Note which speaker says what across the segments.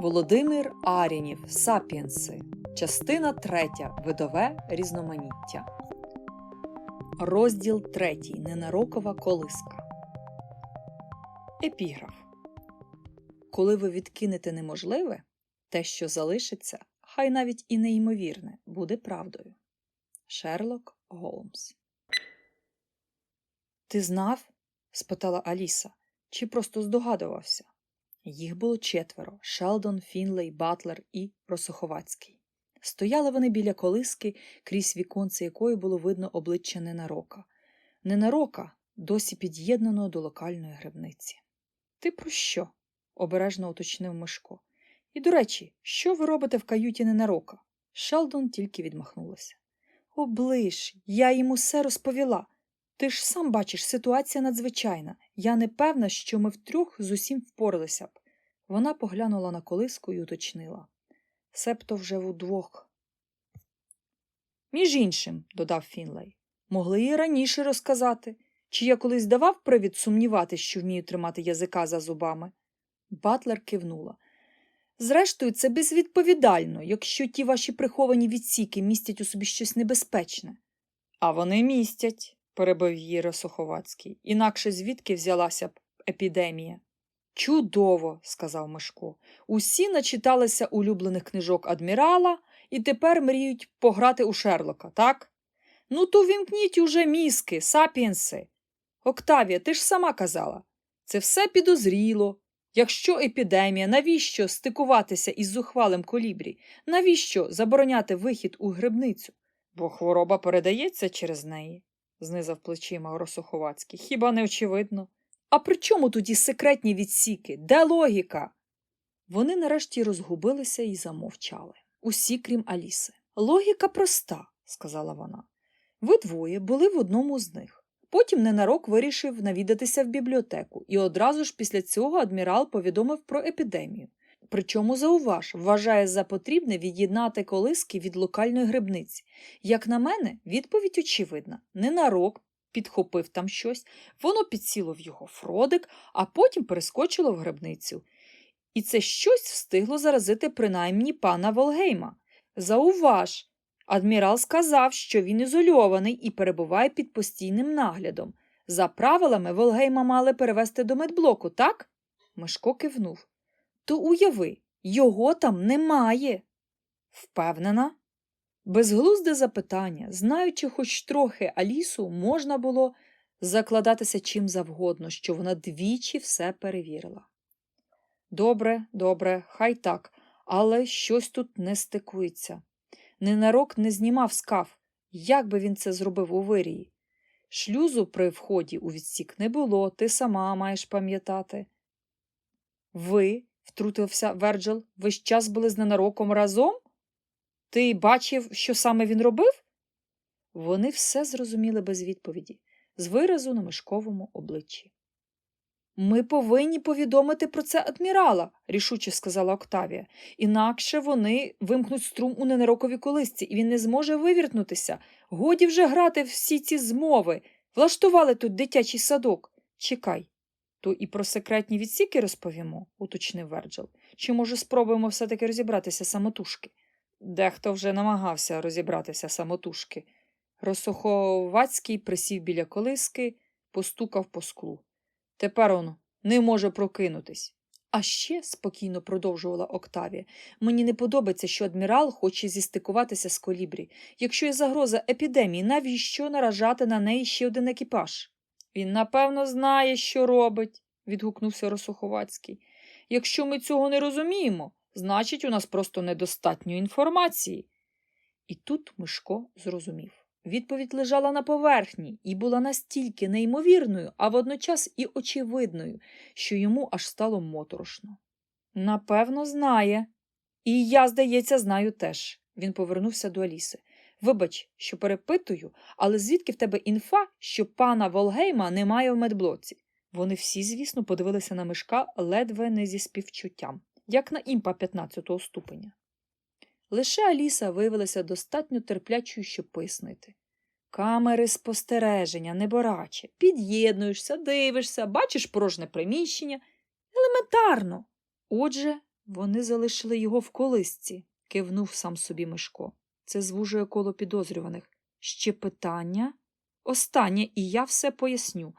Speaker 1: Володимир Арінів Сапіенси. Частина 3. Видове різноманіття. Розділ 3. Ненарокова колиска. Епіграф. Коли ви відкинете неможливе, те, що залишиться, хай навіть і неймовірне, буде правдою. Шерлок Голмс. Ти знав? спитала Аліса, чи просто здогадувався. Їх було четверо Шелдон, Фінлей, Батлер і Росоховацький. Стояли вони біля колиски, крізь віконце якої було видно обличчя ненарока. Ненарока досі під'єднаного до локальної грибниці. Ти про що? обережно уточнив Мишко. І, до речі, що ви робите в каюті ненарока? Шелдон тільки відмахнулася. Оближ, я їм усе розповіла. Ти ж сам бачиш, ситуація надзвичайна. Я не певна, що ми втрьох з усім впоралися б. Вона поглянула на колиску і уточнила. Себто вже вдвох. Між іншим, додав Фінлей, могли і раніше розказати, чи я колись давав привід сумніватися, що вмію тримати язика за зубами. Батлер кивнула. Зрештою, це безвідповідально, якщо ті ваші приховані відсіки містять у собі щось небезпечне. А вони містять, перебив її Росоховацький, інакше звідки взялася б епідемія. Чудово, сказав Мишко. Усі начиталися улюблених книжок адмірала і тепер мріють пограти у Шерлока, так? Ну, то вімкніть уже мізки, сапіенси. Октавія, ти ж сама казала. Це все підозріло. Якщо епідемія, навіщо стикуватися із зухвалим колібрі? Навіщо забороняти вихід у грибницю? Бо хвороба передається через неї, знизав плечима Росоховацький. Хіба не очевидно? А при чому тоді секретні відсіки? Де логіка? Вони нарешті розгубилися і замовчали. Усі, крім Аліси. Логіка проста, сказала вона. Ви двоє були в одному з них. Потім ненарок вирішив навідатися в бібліотеку, і одразу ж після цього адмірал повідомив про епідемію. Причому зауваж, вважає за потрібне від'єднати колиски від локальної грибниці. Як на мене, відповідь очевидна. Ненарок підхопив там щось, воно підсіло в його фродик, а потім перескочило в грибницю. І це щось встигло заразити принаймні пана Волгейма. Зауваж, адмірал сказав, що він ізольований і перебуває під постійним наглядом. За правилами Волгейма мали перевести до медблоку, так? Мишко кивнув. То уяви, його там немає. Впевнена? Безглузде запитання, знаючи хоч трохи Алісу, можна було закладатися чим завгодно, що вона двічі все перевірила. Добре, добре, хай так, але щось тут не стикується. Ненарок не знімав скаф, як би він це зробив у вирії. Шлюзу при вході у відсік не було, ти сама маєш пам'ятати. Ви, втрутився Верджил, весь час були з ненароком разом? Ти бачив, що саме він робив? Вони все зрозуміли без відповіді, з виразу на мишковому обличчі. Ми повинні повідомити про це адмірала, рішуче сказала Октавія. Інакше вони вимкнуть струм у ненароковій колисці, і він не зможе вивіртнутися. Годі вже грати всі ці змови. Влаштували тут дитячий садок. Чекай. То і про секретні відсіки розповімо, уточнив Верджил. Чи, може, спробуємо все-таки розібратися самотужки? Дехто вже намагався розібратися самотужки. Росоховацький присів біля колиски, постукав по склу. Тепер он не може прокинутись. А ще, спокійно продовжувала Октавія, мені не подобається, що адмірал хоче зістикуватися з колібрі. Якщо є загроза епідемії, навіщо наражати на неї ще один екіпаж? Він, напевно, знає, що робить, відгукнувся Росоховацький. Якщо ми цього не розуміємо, значить, у нас просто недостатньо інформації. І тут Мишко зрозумів. Відповідь лежала на поверхні і була настільки неймовірною, а водночас і очевидною, що йому аж стало моторошно. Напевно, знає. І я, здається, знаю теж. Він повернувся до Аліси. Вибач, що перепитую, але звідки в тебе інфа, що пана Волгейма немає в медблоці? Вони всі, звісно, подивилися на мишка ледве не зі співчуттям, як на імпа 15-го ступеня. Лише Аліса виявилася достатньо терплячою, щоб пояснити. Камери спостереження, небораче. Під'єднуєшся, дивишся, бачиш порожне приміщення. Елементарно. Отже, Вони залишили його в колисці, кивнув сам собі Мишко. Це звужує коло підозрюваних. Ще питання? Останнє, і я все поясню.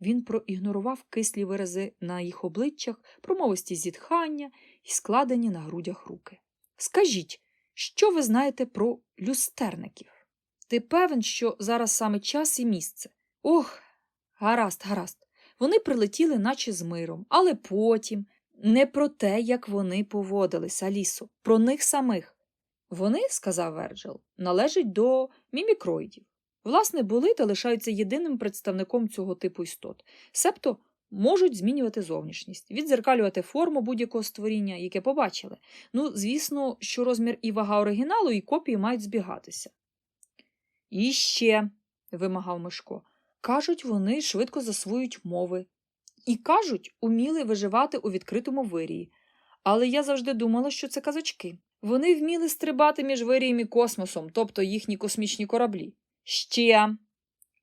Speaker 1: Він проігнорував кислі вирази на їх обличчях, промовисті зітхання і складені на грудях руки. Скажіть, що ви знаєте про люстерників? Ти певен, що зараз саме час і місце? Ох, гаразд, гаразд. Вони прилетіли, наче з миром, але потім не про те, як вони поводились, Алісо, про них самих. Вони, сказав Верджил, належать до мімікроїдів. Власне, були та лишаються єдиним представником цього типу істот, себто можуть змінювати зовнішність, відзеркалювати форму будь-якого створіння, яке побачили. Ну, звісно, що розмір і вага оригіналу, і копії мають збігатися. І ще, вимагав Мишко, кажуть, вони швидко засвоюють мови. І кажуть, уміли виживати у відкритому вирії. Але я завжди думала, що це казочки. Вони вміли стрибати між вирієм і космосом, тобто їхні космічні кораблі. Ще.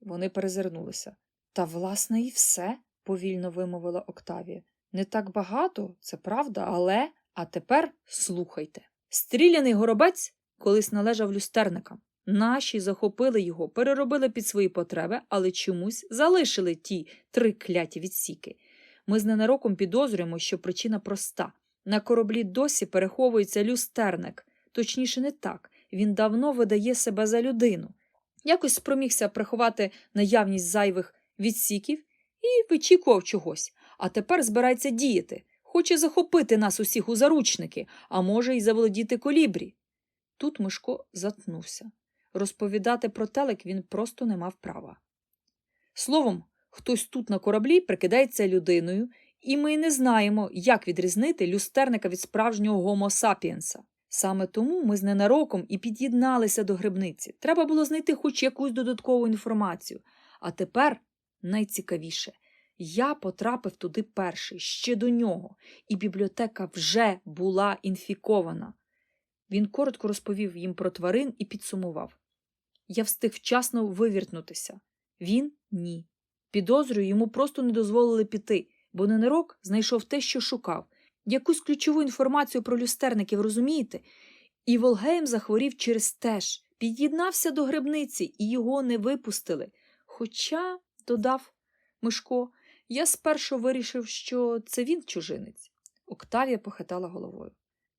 Speaker 1: Вони перезирнулися. Та, власне, і все, повільно вимовила Октавія. Не так багато, це правда, але. А тепер слухайте. Стріляний горобець колись належав люстерникам. Наші захопили його, переробили під свої потреби, але чомусь залишили ті три кляті відсіки. Ми з ненароком підозрюємо, що причина проста. На кораблі досі переховується люстерник. Точніше, не так. Він давно видає себе за людину. Якось спромігся приховати наявність зайвих відсіків і вичікував чогось. А тепер збирається діяти. Хоче захопити нас усіх у заручники, а може й заволодіти колібрі. Тут Мишко затнувся. Розповідати про телек він просто не мав права. Словом, хтось тут на кораблі прикидається людиною, і ми не знаємо, як відрізнити люстерника від справжнього гомо сапіенса. Саме тому ми з ненароком і під'єдналися до грибниці. Треба було знайти хоч якусь додаткову інформацію. А тепер найцікавіше. Я потрапив туди перший, ще до нього, і бібліотека вже була інфікована. Він коротко розповів їм про тварин і підсумував. Я встиг вчасно вивіртнутися. Він ні. Підозрюю, йому просто не дозволили піти, бо ненарок знайшов те, що шукав. Якусь ключову інформацію про люстерників, розумієте? І Волгейм захворів через теж, під'єднався до грибниці і його не випустили. Хоча, додав Мишко, я спершу вирішив, що це він чужинець. Октавія похитала головою.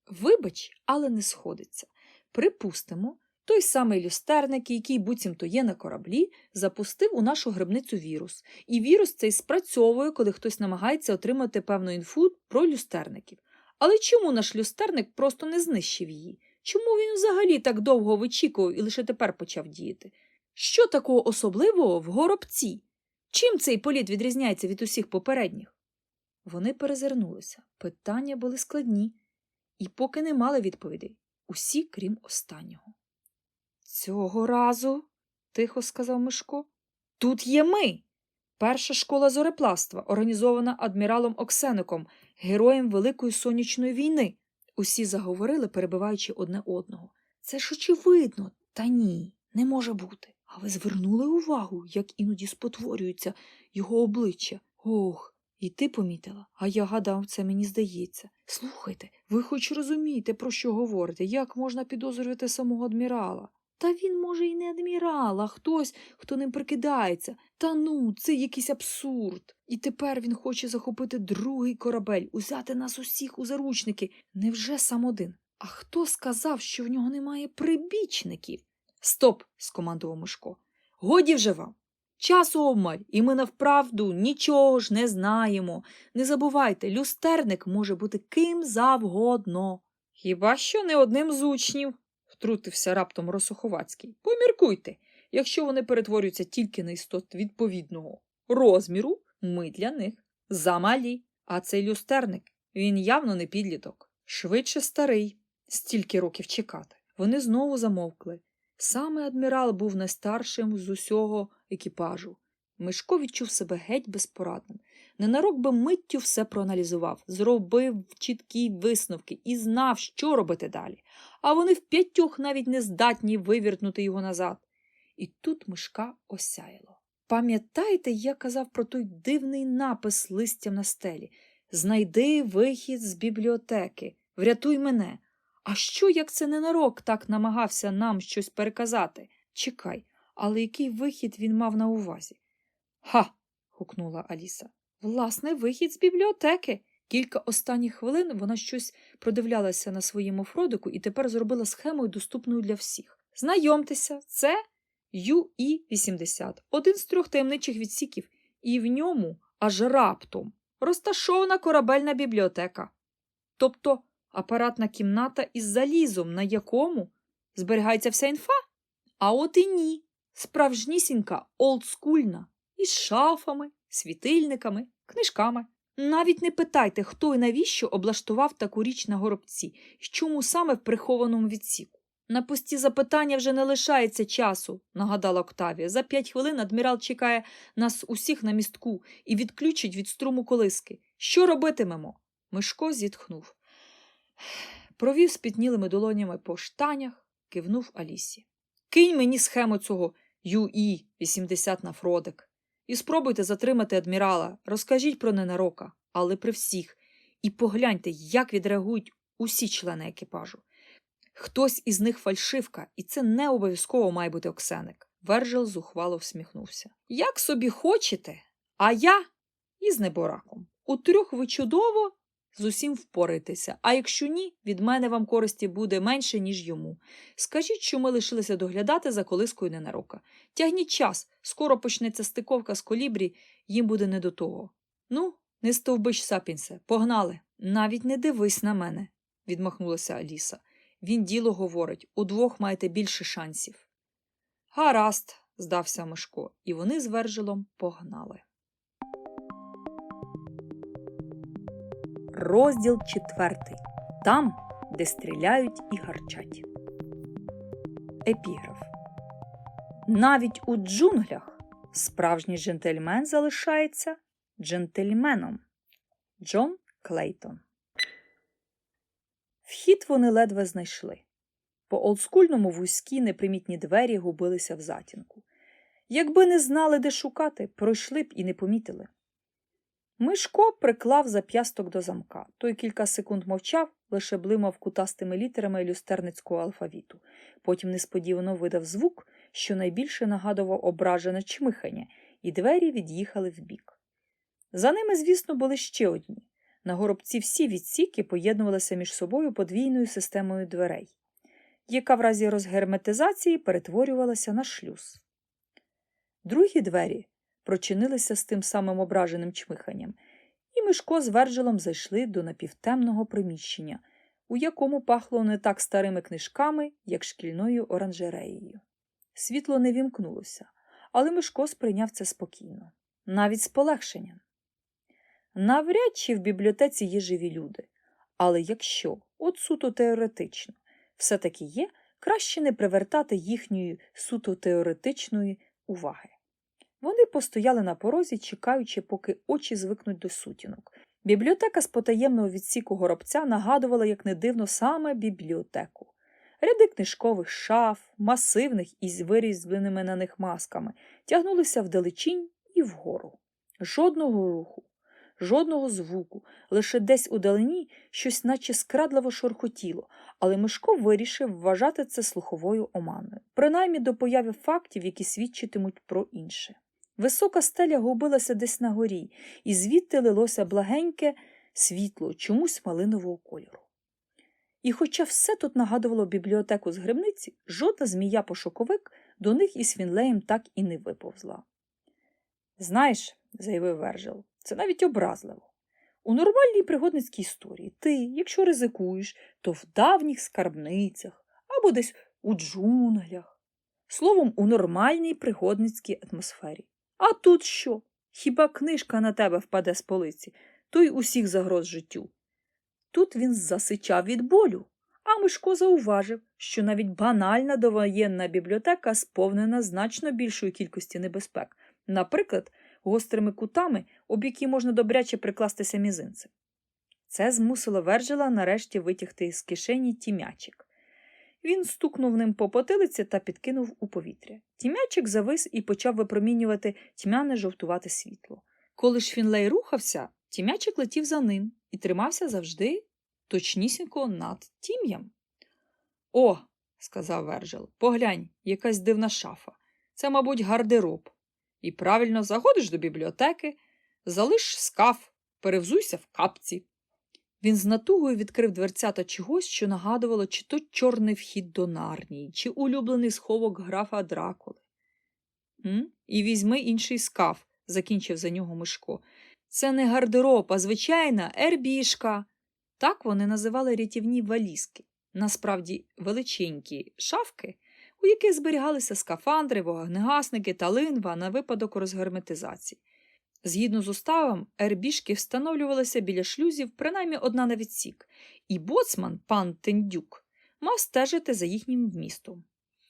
Speaker 1: Вибач, але не сходиться. Припустимо, той самий люстерник, який буцімто є на кораблі, запустив у нашу грибницю вірус. І вірус цей спрацьовує, коли хтось намагається отримати певну інфу про люстерників. Але чому наш люстерник просто не знищив її? Чому він взагалі так довго вичікував і лише тепер почав діяти? Що такого особливого в горобці? Чим цей політ відрізняється від усіх попередніх? Вони перезирнулися. Питання були складні, і поки не мали відповідей. Усі, крім останнього. Цього разу, тихо сказав Мишко, тут є ми. Перша школа зорепластва, організована адміралом Оксеником, героєм Великої сонячної війни. Усі заговорили, перебиваючи одне одного. Це ж очевидно, та ні, не може бути. А ви звернули увагу, як іноді спотворюється його обличчя. Ох, і ти помітила, а я гадав, це мені здається. Слухайте, ви хоч розумієте, про що говорите, як можна підозрювати самого адмірала? Та він, може, і не адмірал, а хтось, хто ним прикидається. Та ну, це якийсь абсурд. І тепер він хоче захопити другий корабель, узяти нас усіх у заручники. Невже сам один? А хто сказав, що в нього немає прибічників? Стоп, скомандував Мишко. Годі вже вам. Часу обмаль, і ми навправду нічого ж не знаємо. Не забувайте, люстерник може бути ким завгодно. Хіба що не одним з учнів, втрутився раптом Росоховацький. Поміркуйте, якщо вони перетворюються тільки на істот відповідного розміру, ми для них замалі. А цей люстерник, він явно не підліток. Швидше старий, стільки років чекати. Вони знову замовкли. Саме адмірал був найстаршим з усього екіпажу. Мишко відчув себе геть безпорадним. Ненарок би миттю все проаналізував, зробив чіткі висновки і знав, що робити далі. А вони в п'ятьох навіть не здатні вивіртнути його назад. І тут мишка осяяло. Пам'ятаєте, я казав про той дивний напис листям на стелі Знайди вихід з бібліотеки. Врятуй мене. А що, як це ненарок так намагався нам щось переказати? Чекай, але який вихід він мав на увазі? Ха. гукнула Аліса. Власне, вихід з бібліотеки. Кілька останніх хвилин вона щось продивлялася на своєму Фродику і тепер зробила схемою доступною для всіх. Знайомтеся, це ЮІ-80, один з трьох таємничих відсіків, і в ньому аж раптом розташована корабельна бібліотека. Тобто апаратна кімната із залізом, на якому зберігається вся інфа? А от і ні. Справжнісінька олдскульна, із шафами, світильниками, книжками. Навіть не питайте, хто і навіщо облаштував таку річ на горобці, і чому саме в прихованому відсіку. На пусті запитання вже не лишається часу, нагадала Октавія. За п'ять хвилин адмірал чекає нас усіх на містку і відключить від струму колиски. Що робитимемо? Мишко зітхнув. Провів спітнілими долонями по штанях, кивнув Алісі. Кинь мені схему цього ЮІ 80 на Фродик. І спробуйте затримати адмірала, розкажіть про ненарока, але при всіх. І погляньте, як відреагують усі члени екіпажу. Хтось із них фальшивка, і це не обов'язково має бути Оксеник. Вержел зухвало всміхнувся. Як собі хочете, а я із небораком. У трьох ви чудово з усім впораєтеся, а якщо ні, від мене вам користі буде менше, ніж йому. Скажіть, що ми лишилися доглядати за колискою ненарока. Тягніть час, скоро почнеться стиковка з колібрі, їм буде не до того. Ну, не стовбич сапінсе, погнали. Навіть не дивись на мене, відмахнулася Аліса. Він діло говорить, удвох маєте більше шансів. Гаразд, здався Мишко, і вони з Вержилом погнали. Розділ четвертий. Там, де стріляють і гарчать. Епіграф. Навіть у джунглях справжній джентльмен залишається джентльменом. Джон Клейтон. Вхід вони ледве знайшли. По олдскульному вузькі непримітні двері губилися в затінку. Якби не знали, де шукати, пройшли б і не помітили. Мишко приклав зап'ясток до замка. Той кілька секунд мовчав, лише блимав кутастими літерами люстерницького алфавіту. Потім несподівано видав звук, що найбільше нагадував ображене чмихання, і двері від'їхали вбік. За ними, звісно, були ще одні. На горобці всі відсіки поєднувалися між собою подвійною системою дверей, яка в разі розгерметизації перетворювалася на шлюз. Другі двері прочинилися з тим самим ображеним чмиханням, і Мишко з Верджелом зайшли до напівтемного приміщення, у якому пахло не так старими книжками, як шкільною оранжереєю. Світло не вімкнулося, але Мишко сприйняв це спокійно, навіть з полегшенням. Навряд чи в бібліотеці є живі люди, але якщо, от суто теоретично, все таки є, краще не привертати їхньої суто теоретичної уваги. Вони постояли на порозі, чекаючи, поки очі звикнуть до сутінок. Бібліотека з потаємного відсіку горобця нагадувала, як не дивно, саме бібліотеку. Ряди книжкових шаф, масивних із вирізбленими на них масками, тягнулися вдалечінь і вгору. Жодного руху, жодного звуку, лише десь удалині щось наче скрадливо шорхотіло, але Мишко вирішив вважати це слуховою оманою, принаймні до появи фактів, які свідчитимуть про інше. Висока стеля губилася десь на горі, і звідти лилося благеньке світло чомусь малинового кольору. І хоча все тут нагадувало бібліотеку з грибниці, жодна змія-пошуковик до них із Фінлеєм так і не виповзла. Знаєш, заявив Вержел, це навіть образливо. У нормальній пригодницькій історії ти, якщо ризикуєш, то в давніх скарбницях або десь у джунглях. Словом, у нормальній пригодницькій атмосфері. А тут що? Хіба книжка на тебе впаде з полиці, то й усіх загроз життю. Тут він засичав від болю, а Мишко зауважив, що навіть банальна довоєнна бібліотека сповнена значно більшої кількості небезпек, наприклад, гострими кутами, об які можна добряче прикластися мізинцем. Це змусило Вержела нарешті витягти з кишені тімячик. Він стукнув ним по потилиці та підкинув у повітря. Тімячик завис і почав випромінювати тьмяне жовтувате світло. Коли ж Фінлей рухався, тімячик летів за ним і тримався завжди точнісінько над тім'ям. О, сказав Верджил, поглянь, якась дивна шафа. Це, мабуть, гардероб. І правильно заходиш до бібліотеки, залиш скаф, перевзуйся в капці. Він з натугою відкрив дверцята чогось, що нагадувало, чи то чорний вхід до нарнії, чи улюблений сховок графа Дракули. «М? І візьми інший скаф, закінчив за нього Мишко. Це не гардероб, а звичайна ербішка. Так вони називали рятівні валізки, насправді величенькі шафки, у яких зберігалися скафандри, вогнегасники та линва на випадок розгерметизації. Згідно з уставом, ербішки встановлювалися біля шлюзів принаймні одна на відсік, і боцман, пан Тендюк, мав стежити за їхнім вмістом,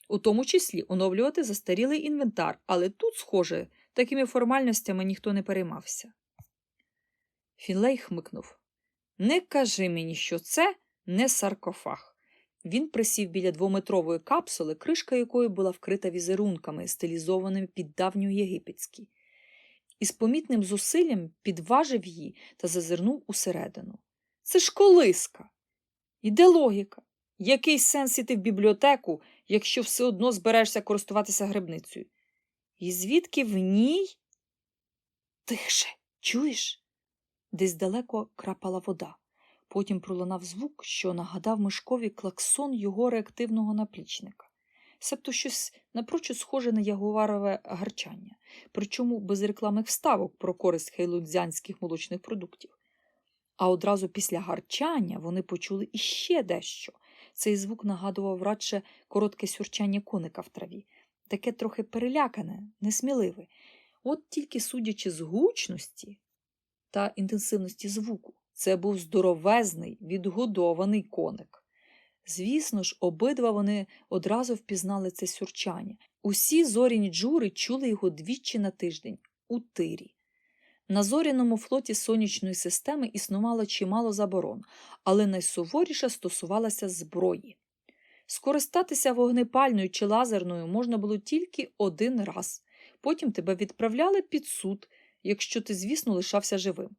Speaker 1: у тому числі оновлювати застарілий інвентар, але тут, схоже, такими формальностями ніхто не переймався. Фінлей хмикнув Не кажи мені, що це не саркофаг. Він присів біля двометрової капсули, кришка якої була вкрита візерунками, стилізованими під давньоєгипетські і з помітним зусиллям підважив її та зазирнув усередину. Це ж колиска. І де логіка? Який сенс іти в бібліотеку, якщо все одно зберешся користуватися грибницею? І звідки в ній? Тише, чуєш? Десь далеко крапала вода. Потім пролунав звук, що нагадав Мишкові клаксон його реактивного наплічника себто щось напрочуд схоже на ягуарове гарчання, причому без рекламних вставок про користь хейлудзянських молочних продуктів. А одразу після гарчання вони почули іще дещо. Цей звук нагадував радше коротке сюрчання коника в траві, таке трохи перелякане, несміливе. От тільки судячи з гучності та інтенсивності звуку, це був здоровезний, відгодований коник. Звісно ж, обидва вони одразу впізнали це сюрчання. Усі зоряні джури чули його двічі на тиждень у тирі. На зоряному флоті сонячної системи існувало чимало заборон, але найсуворіша стосувалася зброї. Скористатися вогнепальною чи лазерною можна було тільки один раз, потім тебе відправляли під суд, якщо ти, звісно, лишався живим.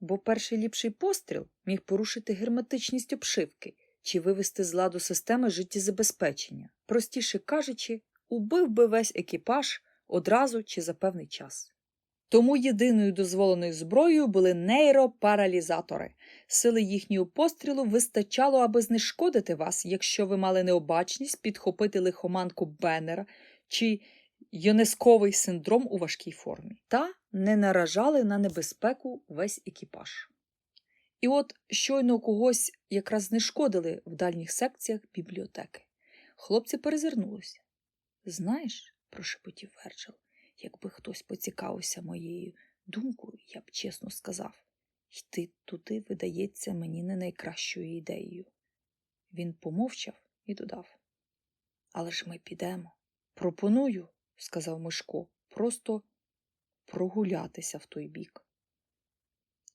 Speaker 1: Бо перший ліпший постріл міг порушити герметичність обшивки чи вивести з ладу системи життєзабезпечення, простіше кажучи, убив би весь екіпаж одразу чи за певний час. Тому єдиною дозволеною зброєю були нейропаралізатори. Сили їхнього пострілу вистачало, аби знешкодити вас, якщо ви мали необачність підхопити лихоманку Беннера чи йонесковий синдром у важкій формі, та не наражали на небезпеку весь екіпаж. І от щойно когось якраз знешкодили в дальніх секціях бібліотеки. Хлопці перезирнулися. Знаєш, прошепотів Верджил, якби хтось поцікавився моєю думкою, я б чесно сказав, йти туди, видається, мені не найкращою ідеєю. Він помовчав і додав. Але ж ми підемо. Пропоную, сказав Мишко, просто прогулятися в той бік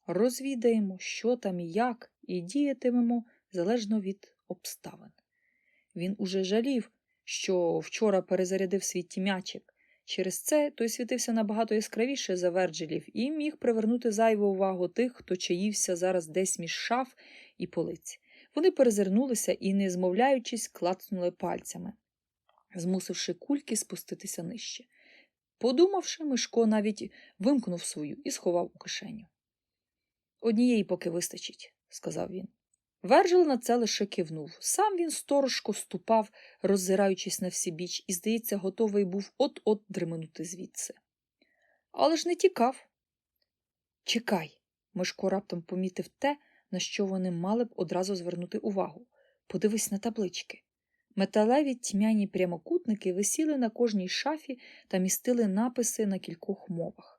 Speaker 1: розвідаємо, що там і як, і діятимемо залежно від обставин. Він уже жалів, що вчора перезарядив свій тім'ячик. Через це той світився набагато яскравіше за Верджилів і міг привернути зайву увагу тих, хто чаївся зараз десь між шаф і полиць. Вони перезирнулися і, не змовляючись, клацнули пальцями, змусивши кульки спуститися нижче. Подумавши, Мишко навіть вимкнув свою і сховав у кишеню. Однієї поки вистачить, сказав він. Верджил на це лише кивнув. Сам він сторожко ступав, роззираючись на всі біч, і, здається, готовий був от-от дременути звідси. Але ж не тікав. Чекай. Мишко раптом помітив те, на що вони мали б одразу звернути увагу. Подивись на таблички. Металеві тьмяні прямокутники висіли на кожній шафі та містили написи на кількох мовах.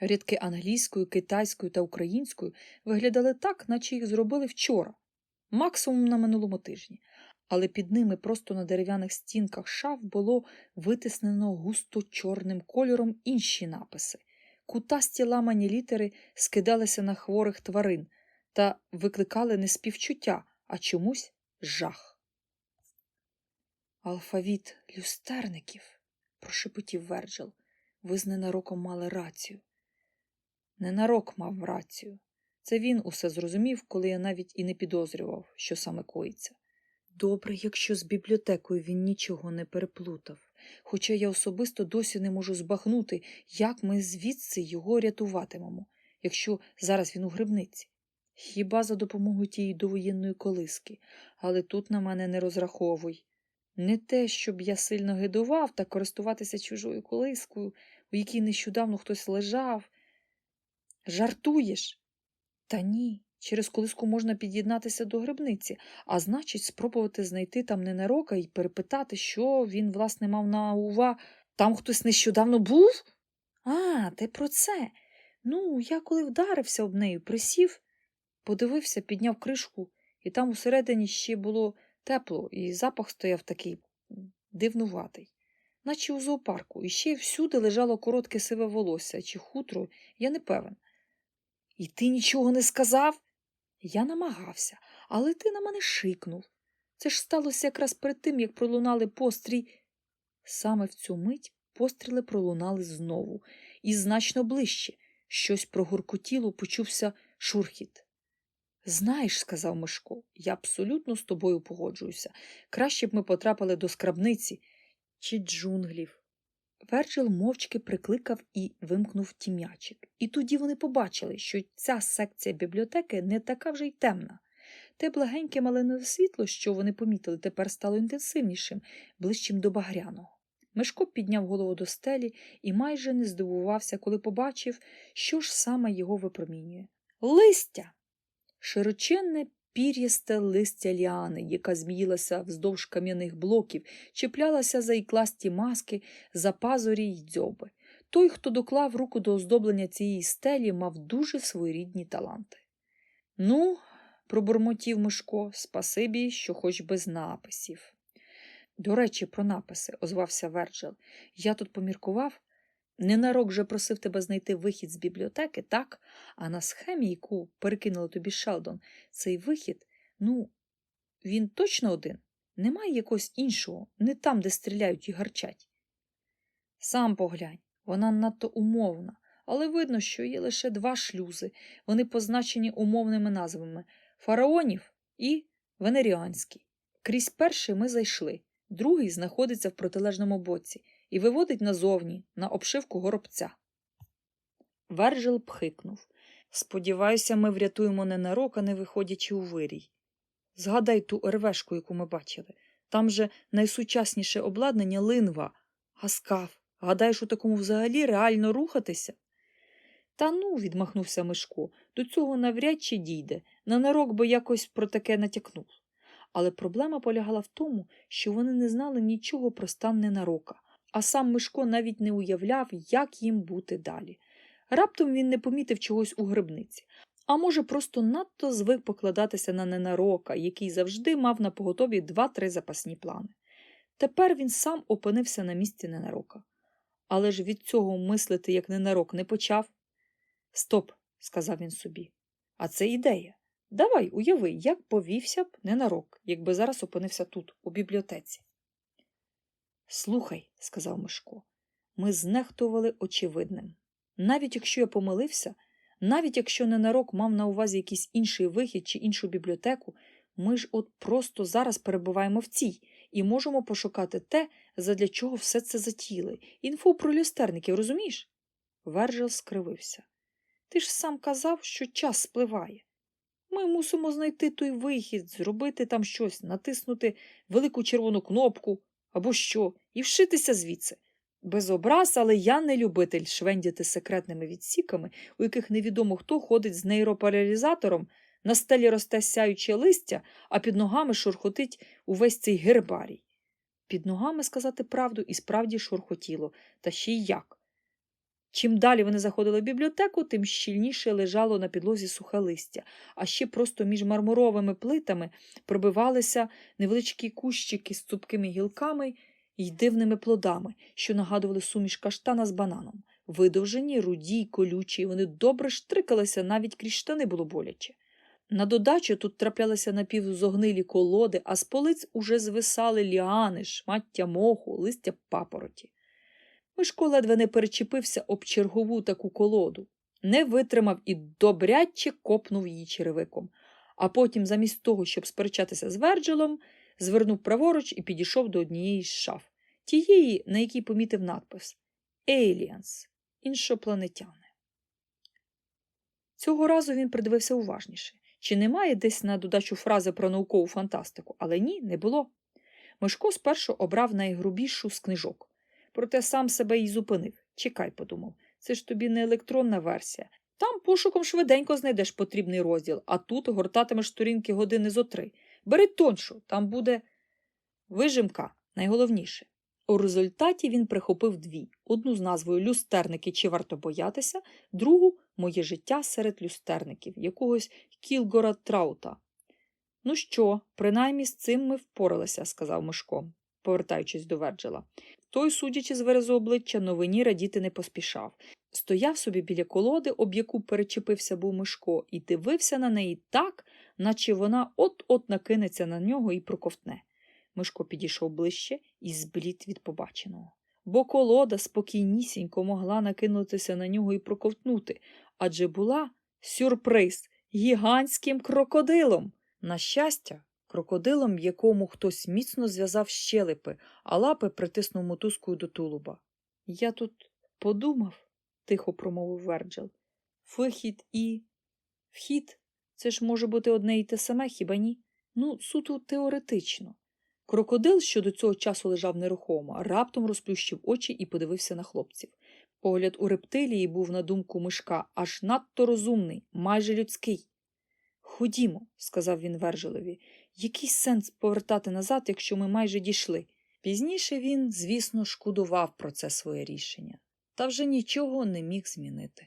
Speaker 1: Рядки англійською, китайською та українською виглядали так, наче їх зробили вчора, максимум на минулому тижні, але під ними просто на дерев'яних стінках шаф було витиснено густо чорним кольором інші написи. Кутасті ламані літери скидалися на хворих тварин та викликали не співчуття, а чомусь жах. Алфавіт люстерників, прошепотів Верджил. Ви з ненароком мали рацію. Ненарок мав рацію. Це він усе зрозумів, коли я навіть і не підозрював, що саме коїться. Добре, якщо з бібліотекою він нічого не переплутав, хоча я особисто досі не можу збагнути, як ми звідси його рятуватимемо, якщо зараз він у грибниці. Хіба за допомогою тієї довоєнної колиски, але тут на мене не розраховуй. Не те, щоб я сильно гидував та користуватися чужою колискою, у якій нещодавно хтось лежав. Жартуєш? Та ні, через колиску можна під'єднатися до грибниці, а значить, спробувати знайти там ненарока і перепитати, що він, власне, мав на увагу. Там хтось нещодавно був? А, ти про це. Ну, я коли вдарився об нею, присів, подивився, підняв кришку, і там усередині ще було тепло, і запах стояв такий дивнуватий, наче у зоопарку, і ще всюди лежало коротке сиве волосся чи хутро, я не певен. І ти нічого не сказав? Я намагався, але ти на мене шикнув. Це ж сталося якраз перед тим, як пролунали пострій. Саме в цю мить постріли пролунали знову, і значно ближче. Щось прогуркотіло, почувся шурхіт. Знаєш, сказав Мишко, я абсолютно з тобою погоджуюся. Краще б ми потрапили до скрабниці чи джунглів. Верджил мовчки прикликав і вимкнув тім'ячик. І тоді вони побачили, що ця секція бібліотеки не така вже й темна. Те благеньке малинове світло, що вони помітили, тепер стало інтенсивнішим, ближчим до багряного. Мишко підняв голову до стелі і майже не здивувався, коли побачив, що ж саме його випромінює. Листя! Широченне пір'ясте листя ліани, яка зміїлася вздовж кам'яних блоків, чіплялася за ікласті маски, за пазурі й дзьоби. Той, хто доклав руку до оздоблення цієї стелі, мав дуже своєрідні таланти. Ну, пробурмотів Мишко, спасибі, що хоч без написів. До речі, про написи, озвався Верджил. Я тут поміркував. Ненарок же просив тебе знайти вихід з бібліотеки, так? А на схемі, яку перекинула тобі Шелдон, цей вихід, ну, він точно один. Немає якогось іншого, не там, де стріляють і гарчать. Сам поглянь, вона надто умовна, але видно, що є лише два шлюзи. Вони позначені умовними назвами фараонів і венеріанський. Крізь перший ми зайшли, другий знаходиться в протилежному боці і виводить назовні, на обшивку горобця. Верджил пхикнув. Сподіваюся, ми врятуємо ненарок, а не виходячи у вирій. Згадай ту РВшку, яку ми бачили. Там же найсучасніше обладнання линва, гаскав. Гадаєш, у такому взагалі реально рухатися? Та ну, відмахнувся Мишко, до цього навряд чи дійде. Ненарок би якось про таке натякнув. Але проблема полягала в тому, що вони не знали нічого про стан ненарока, а сам Мишко навіть не уявляв, як їм бути далі. Раптом він не помітив чогось у грибниці, а може, просто надто звик покладатися на ненарока, який завжди мав на поготові два-три запасні плани. Тепер він сам опинився на місці ненарока. Але ж від цього мислити як ненарок не почав. Стоп, сказав він собі. А це ідея. Давай уяви, як повівся б ненарок, якби зараз опинився тут, у бібліотеці. Слухай, сказав Мишко, ми знехтували очевидним. Навіть якщо я помилився, навіть якщо ненарок мав на увазі якийсь інший вихід чи іншу бібліотеку, ми ж от просто зараз перебуваємо в цій і можемо пошукати те, задля чого все це затіяли. Інфу про люстерників, розумієш? Верджил скривився. Ти ж сам казав, що час спливає. Ми мусимо знайти той вихід, зробити там щось, натиснути велику червону кнопку або що, і вшитися звідси. Без образ, але я не любитель швендяти секретними відсіками, у яких невідомо хто ходить з нейропаралізатором, на стелі росте сяюче листя, а під ногами шурхотить увесь цей гербарій. Під ногами, сказати правду, і справді шурхотіло, та ще й як. Чим далі вони заходили в бібліотеку, тим щільніше лежало на підлозі сухе листя, а ще просто між мармуровими плитами пробивалися невеличкі кущики з цупкими гілками й дивними плодами, що нагадували суміш каштана з бананом. Видовжені, руді й колючі, вони добре штрикалися, навіть крізь штани було боляче. На додачу тут траплялися напівзогнилі колоди, а з полиць уже звисали ліани, шмаття моху, листя папороті. Мишко ледве не перечепився об чергову таку колоду. не витримав і добряче копнув її черевиком. А потім, замість того, щоб сперечатися з Верджилом, звернув праворуч і підійшов до однієї з шаф, тієї, на якій помітив надпис Aliens – іншопланетяни. Цього разу він придивився уважніше. Чи немає десь на додачу фрази про наукову фантастику, але ні, не було. Мишко спершу обрав найгрубішу з книжок, проте сам себе й зупинив. Чекай, подумав, це ж тобі не електронна версія. Там пошуком швиденько знайдеш потрібний розділ, а тут гортатимеш сторінки години зо три. Бери тоншу, там буде вижимка, найголовніше. У результаті він прихопив дві: одну з назвою Люстерники чи варто боятися, другу Моє життя серед люстерників, якогось Кілгора Траута. Ну що, принаймні з цим ми впоралися, сказав Мишко, повертаючись до Верджела. Той, судячи з виразу обличчя, новині радіти не поспішав. Стояв собі біля колоди, об яку перечепився був Мишко, і дивився на неї так, наче вона от-от накинеться на нього і проковтне. Мишко підійшов ближче і зблід від побаченого. Бо колода спокійнісінько могла накинутися на нього і проковтнути, адже була сюрприз гігантським крокодилом. На щастя, крокодилом, якому хтось міцно зв'язав щелепи, а лапи притиснув мотузкою до тулуба. Я тут подумав, тихо промовив Верджел. Вихід і вхід це ж може бути одне і те саме, хіба ні? Ну, суто теоретично. Крокодил, що до цього часу лежав нерухомо, раптом розплющив очі і подивився на хлопців. Погляд у рептилії був, на думку мишка, аж надто розумний, майже людський. Ходімо, сказав він Вержелеві, який сенс повертати назад, якщо ми майже дійшли. Пізніше він, звісно, шкодував про це своє рішення, та вже нічого не міг змінити.